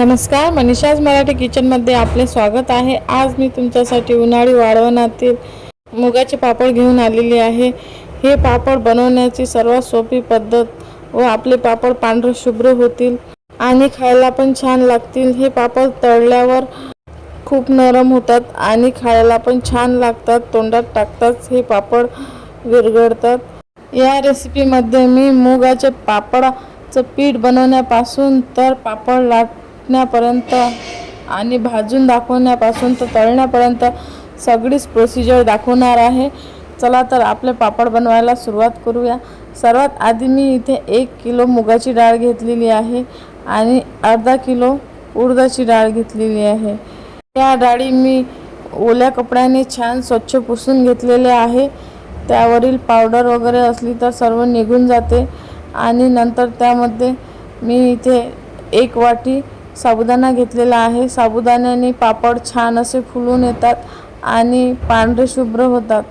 नमस्कार मनीषाज मराठी किचनमध्ये आपले स्वागत आहे. आज मी तुमच्यासाठी उन्हाळी वाळवणातील मुगाचे पापड घेऊन आलेली आहे. हे पापड बनवण्याची सर्वात सोपी पद्धत व आपले पापड पांढरे शुभ्र होतील आणि खायला पण छान लागतील. हे पापड तळल्यावर खूप नरम होतात आणि खायला पण छान लागतात. तोंडात टाकताच हे पापड विरघळतात. या रेसिपीमध्ये मी मुगाचे पापडाचं पीठ बनवण्यापासून तर पापड लाटण्यापर्यंत आणि भाजून दाखवण्यापासून तर तळण्यापर्यंत सगळीच प्रोसिजर दाखवणार आहे. चला तर आपले पापड बनवायला सुरुवात करूया. सर्वात आधी मी इथे एक किलो मुगाची डाळ घेतलेली आहे आणि अर्धा किलो उडदाची डाळ घेतलेली आहे. या डाळी मी ओल्या कपड्याने छान स्वच्छ पुसून घेतलेले आहे. त्यावरील पावडर वगैरे असली तर सर्व निघून जाते. आणि नंतर त्यामध्ये मी इथे एक वाटी साबुदाणा घेतलेला आहे. साबुदाण्याने पापड छान असे फुलून येतात आणि पांढरे शुभ्र होतात.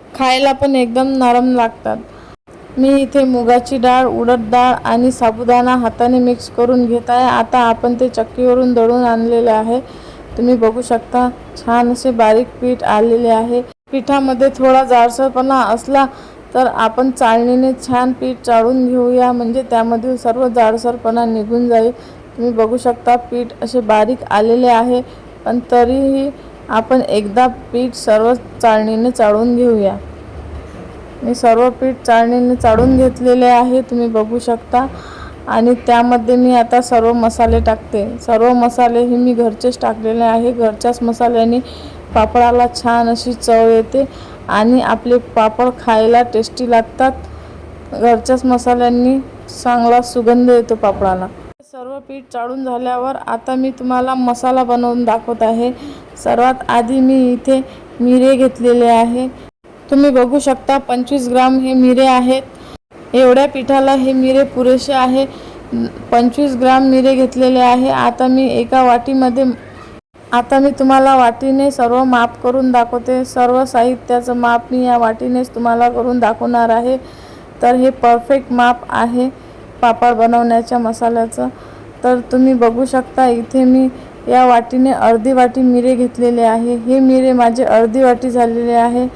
खायला पण एकदम नरम लागतात. मी इथे मुगाची डाळ उडद डाळ आणि साबुदाणा हाताने मिक्स करून घेत आहे. आता आपण ते चक्कीवरून दळून आणलेले आहे. तुम्ही बघू शकता छान असे बारीक पीठ आलेले आहे. पिठामध्ये थोडा जाडसरपणा असला तर आपण चाळणीने छान पीठ चाळून घेऊया. म्हणजे त्यामधील सर्व जाडसरपणा निघून जाईल. तुम्ही बघू शकता पीठ असे बारीक आलेले आहे पण तरीही आपण एकदा पीठ सर्व चाळणीने चाळून घेऊया. मी सर्व पीठ चाळणीने चाळून घेतलेले आहे तुम्ही बघू शकता. आणि त्यामध्ये मी आता सर्व मसाले टाकते. सर्व मसाले हे मी घरचेच टाकलेले आहे. घरच्याच मसाल्याने पापडाला छान अशी चव येते आणि आपले पापड खायला टेस्टी लागतात. घरच्याच मसाल्यांनी चांगला सुगंध येतो पापडाला. सर्व पीठ चाळून झाल्यावर आता मी तुम्हाला मसाला बनवून दाखवत आहे. सर्वात आधी मी इथे मिरे घेतलेले आहे. तुम्ही बघू शकता पंचवीस ग्राम हे मिरे आहेत. एवढ्या पिठाला हे मिरे पुरेसे आहे. पंचवीस ग्राम मिरे घेतलेले आहे. आता मी एका वाटीमध्ये आता मी तुम्हाला वाटीने सर्व माप करून दाखवते. सर्व साहित्याचं माप मी या वाटीनेच तुम्हाला करून दाखवणार आहे. तर हे परफेक्ट माप आहे पापड बनवण्याच्या मसाल्याचं. तर तुम्ही बघू शकता इथे मी या वाटीने अर्धी वाटी मिरे घेतलेले आहे. हे मिरे माझे अर्धी वाटी झालेले आहे.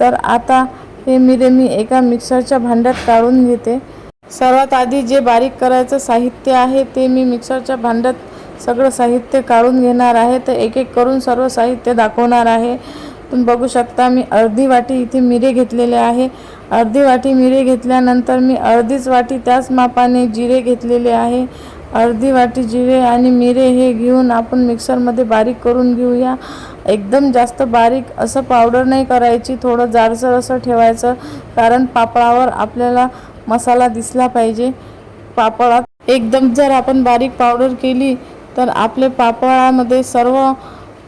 तर आता हे मिरे मी एका मिक्सरच्या भांड्यात काढून घेते. सर्वात आधी जे बारीक करायचं साहित्य आहे ते मी मिक्सरच्या भांड्यात सगळं साहित्य काढून घेणार आहे. तर एक एक करून सर्व साहित्य दाखवणार आहे. तुम्ही बघू शकता मी अर्धी वाटी इथे मिरे घेतलेले आहे. अर्धी वाटी मिरे घेतल्यानंतर मी अर्धीच वाटी त्याच मापाने जिरे घेतलेले आहे. अर्धी वाटी जिरे आणि मिरे हे घेऊन आपण मिक्सरमध्ये बारीक करून घेऊया. एकदम जास्त बारीक असं पावडर नाही करायची थोडं जाडसर असं ठेवायचं कारण पापडावर आपल्याला मसाला दिसला पाहिजे. पापडात एकदम जर आपण बारीक पावडर केली तर आपले पापडामध्ये सर्व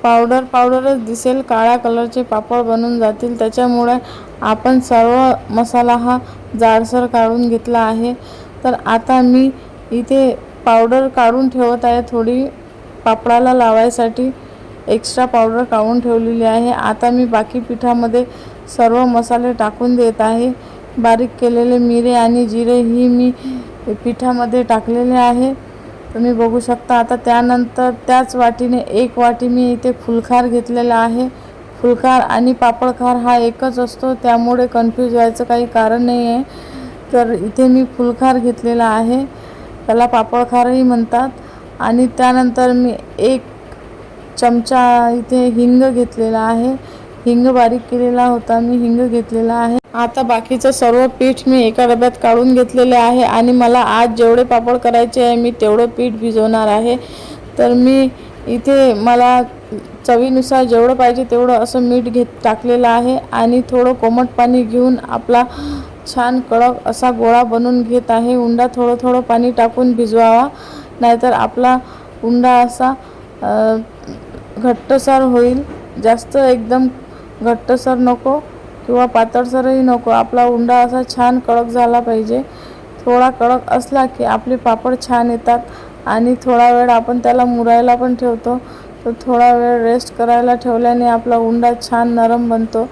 पावडर पावडरच दिसेल. काळ्या कलरचे पापड बनून जातील. त्याच्यामुळे आपण सर्व मसाला हा जाडसर काढून घेतला आहे. तर आता मी इथे पावडर काढून ठेवत आहे. थोडी पापडाला लावायसाठी एक्स्ट्रा पावडर काढून ठेवलेली आहे. आता मी बाकी पिठामध्ये सर्व मसाले टाकून देत आहे. बारीक केलेले मिरे आणि जिरे ही मी पिठामध्ये टाकलेले आहे. तुम्ही बघू शकता आता त्यानंतर त्याच वाटीने एक वाटी मी इथे फुलखार घेतलेला आहे. फुलखार आणि पापडखार हा एकच असतो त्यामुळे कन्फ्यूज व्हायचं काही कारण नाही आहे तर इथे मी फुलखार घेतलेला आहे. त्याला पापडखारही म्हणतात. आणि त्यानंतर मी एक चमचा इथे हिंग घेतलेला आहे. हिंग बारीक केलेला होता. मी हिंग घेतलेला आहे. आता बाकीचं सर्व पीठ मी एका डब्यात काढून घेतलेले आहे. आणि मला आज जेवढे पापड करायचे आहे मी तेवढं पीठ भिजवणार आहे. तर मी इथे मला चवीनुसार जेवढं पाहिजे तेवढं असं मीठ घेत टाकलेलं आहे. आणि थोडं कोमट पाणी घेऊन आपला छान कडक असा गोळा बनवून घेत आहे. उंडा थोडं थोडं पाणी टाकून भिजवावा. नाहीतर आपला उंडा असा घट्टसर होईल. जास्त एकदम घट्टसर नको किंवा पातळसरही नको. आपला उंडा असा छान कडक झाला पाहिजे. थोडा कडक असला की आपले पापड छान येतात आणि थोडा वेळ आपण त्याला मुरायला पण ठेवतो. तर थोडा वेळ रेस्ट करायला ठेवल्याने आपला उंडा छान नरम बनतो.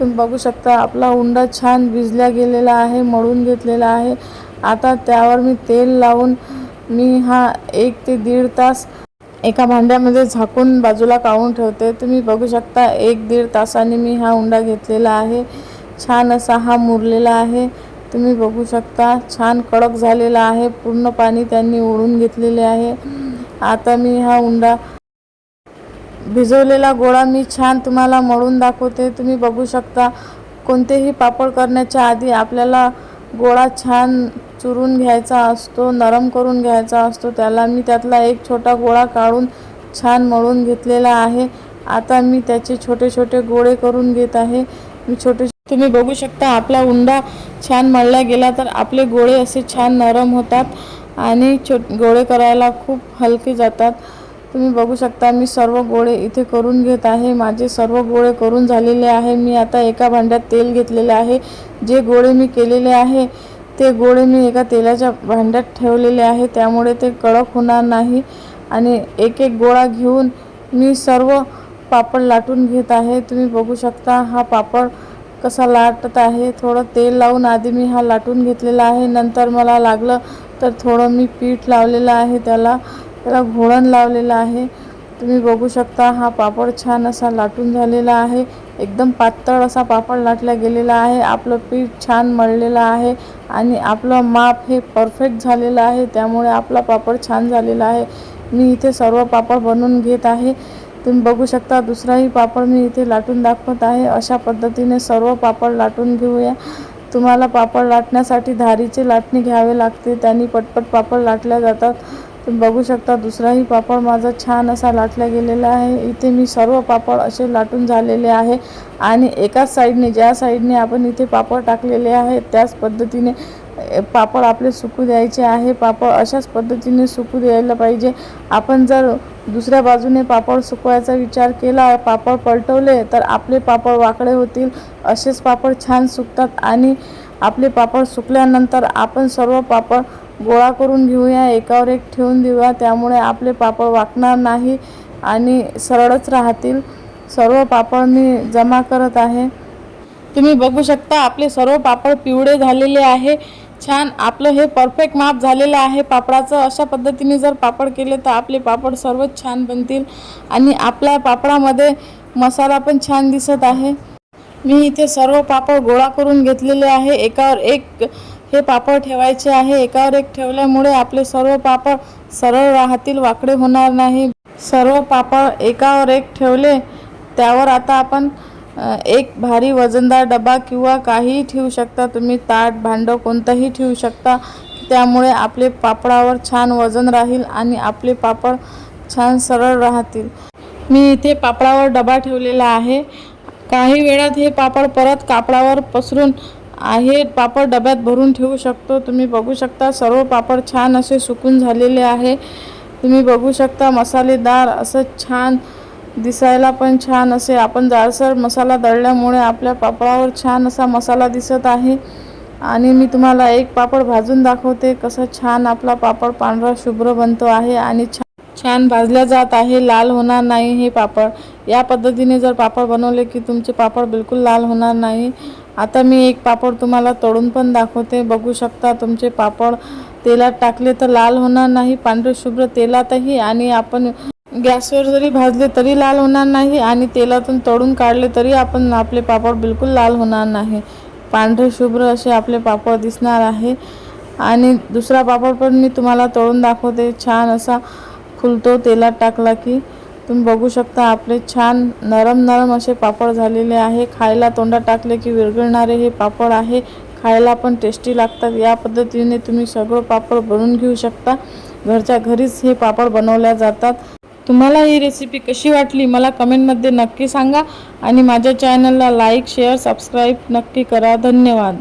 तुम्ही बघू शकता आपला उंडा छान भिजल्या गेलेला आहे मळून घेतलेला आहे. आता त्यावर मी तेल लावून मी हा एक ते दीड तास एका भांड्यामध्ये झाकून बाजूला काढून ठेवते. तुम्ही बघू शकता एक दीड तासाने मी हा उंडा घेतलेला आहे. छान असा हा मुरलेला आहे. तुम्ही बघू शकता छान कडक झालेला आहे. पूर्ण पाणी त्यांनी ओढून घेतलेले आहे. आता मी हा उंडा भिजवलेला गोळा मी छान तुम्हाला मळून दाखवते. तुम्ही बघू शकता कोणतेही पापड करण्याच्या आधी आपल्याला गोळा छान चुरून घ्यायचा असतो नरम करून घ्यायचा असतो. त्याला मी त्यातला एक छोटा गोळा काढून छान मळून घेतलेला आहे. आता मी त्याचे छोटे छोटे गोळे करून घेत आहे. मी छोटे तुम्ही बघू शकता आपला उंडा छान मळला गेला तर आपले गोळे असे छान नरम होतात आणि छो गोळे करायला खूप हलके जातात. तुम्ही बघू शकता मी सर्व गोळे इथे करून घेत आहे. माझे सर्व गोळे करून झालेले आहे. मी आता एका भांड्यात तेल घेतलेले आहे. जे गोळे मी केलेले आहे ते गोळे मी एका तेलाच्या भांड्यात ठेवलेले आहे. त्यामुळे ते कडक होणार नाही. आणि एक एक गोळा घेऊन मी सर्व पापड लाटून घेत आहे. तुम्ही बघू शकता हा पापड कसा लाटत आहे. थोडं तेल लावून आधी मी हा लाटून घेतलेला आहे. नंतर मला लागलं तर थोडं मी पीठ लावलेलं आहे. त्याला त्याला घोळण लावलेलं आहे. तुम्ही बघू शकता हा पापड छान असा लाटून झालेला आहे. एकदम पातळ असा पापड लाटला गेलेला आहे. आपलं पीठ छान मळलेलं आहे आणि आपलं माप हे परफेक्ट झालेलं आहे. त्यामुळे आपला पापड छान झालेला आहे. मी इथे सर्व पापड बनवून घेत आहे. तुम्ही बघू शकता दुसराही पापड मी इथे लाटून दाखवत आहे. अशा पद्धतीने सर्व पापड लाटून घेऊया. तुम्हाला पापड लाटण्यासाठी धारीचे लाटणी घ्यावे लागते. त्यांनी पटपट पापड लाटल्या जातात. बघू शकता दुसराही पापड माझा छान असा लाटला गेलेला आहे. इथे मी सर्व पापड असे लाटून झालेले आहे आणि एकाच साईडने ज्या साईडने आपण इथे पापड टाकलेले आहे त्याच पद्धतीने पापड आपले सुकू द्यायचे आहे. पापड अशाच पद्धतीने सुकू द्यायला पाहिजे. आपण जर दुसऱ्या बाजूने पापड सुकवायचा विचार केला पापड पलटवले तर आपले पापड वाकडे होतील. असेच पापड छान सुकतात आणि आपले पापड सुकल्यानंतर आपण सर्व पापड गोळा करून घेऊया एकावर एक ठेवून देऊया. त्यामुळे आपले पापड वाकणार नाही आणि सरळच राहतील. सर्व पापड मी जमा करत आहे. तुम्ही बघू शकता आपले सर्व पापड पिवळे झालेले आहे. छान आपलं हे परफेक्ट माप झालेलं आहे पापडाचं. अशा पद्धतीने जर पापड केले तर आपले पापड सर्वच छान बनतील आणि आपल्या पापडामध्ये मसाला पण छान दिसत आहे. मी इथे सर्व पापड गोळा करून घेतलेले आहे. एकावर एक हे पापड ठेवायचे आहे. एकावर एक ठेवल्यामुळे आपले सर्व पापड सरळ राहतील वाकडे होणार नाही. सर्व पापड एकावर एक ठेवले त्यावर आता आपण एक भारी वजनदार डबा किंवा काहीही ठेवू शकता. तुम्ही ताट भांडं कोणतंही ठेवू शकता. त्यामुळे आपले पापडावर छान वजन राहील आणि आपले पापड छान सरळ राहतील. मी इथे पापडावर डबा ठेवलेला आहे. काही वेळात हे पापड परत कापडावर पसरून आहे. पापड डब्यात भरून ठेवू शकतो. तुम्ही बघू शकता सर्व पापड छान असे सुकून झालेले आहे. तुम्ही बघू शकता मसालेदार असं छान दिसायला पण छान असे. आपण जाडसर मसाला दळल्यामुळे आपल्या पापडावर छान असा मसाला दिसत आहे. आणि मी तुम्हाला एक पापड भाजून दाखवते कसं छान आपला पापड पांढरा शुभ्र बनतो आहे आणि छान छान भाजल्या जात आहे. लाल होणार नाही हे पापड. या पद्धतीने जर पापड बनवले की तुमचे पापड बिलकुल लाल होणार नाही. आता मी एक पापड तुम्हाला तळून पण दाखवते. बघू शकता तुमचे पापड तेलात टाकले तर लाल होणार नाही पांढरे शुभ्र तेलातही आणि आपण गॅसवर जरी भाजले तरी लाल होणार नाही आणि तेलातून तळून काढले तरी आपण आपले पापड बिलकुल लाल होणार नाही. पांढरे शुभ्र असे आपले पापड दिसणार आहे. आणि दुसरा पापड पण मी तुम्हाला तळून दाखवते. छान असा फुलतो तेलात टाकला की. तुम्ही बघू शकता आपले छान नरम नरम असे पापड झालेले आहे. खायला तोंडात टाकले की विरघळणारे हे पापड आहे. खायला पण टेस्टी लागतात. या पद्धतीने तुम्ही सगळं पापड बनवून घेऊ शकता. घरच्या घरीच हे पापड बनवल्या जातात. तुम्हाला ही रेसिपी कशी वाटली मला कमेंटमध्ये नक्की सांगा आणि माझ्या चॅनलला लाईक शेअर सबस्क्राईब नक्की करा. धन्यवाद.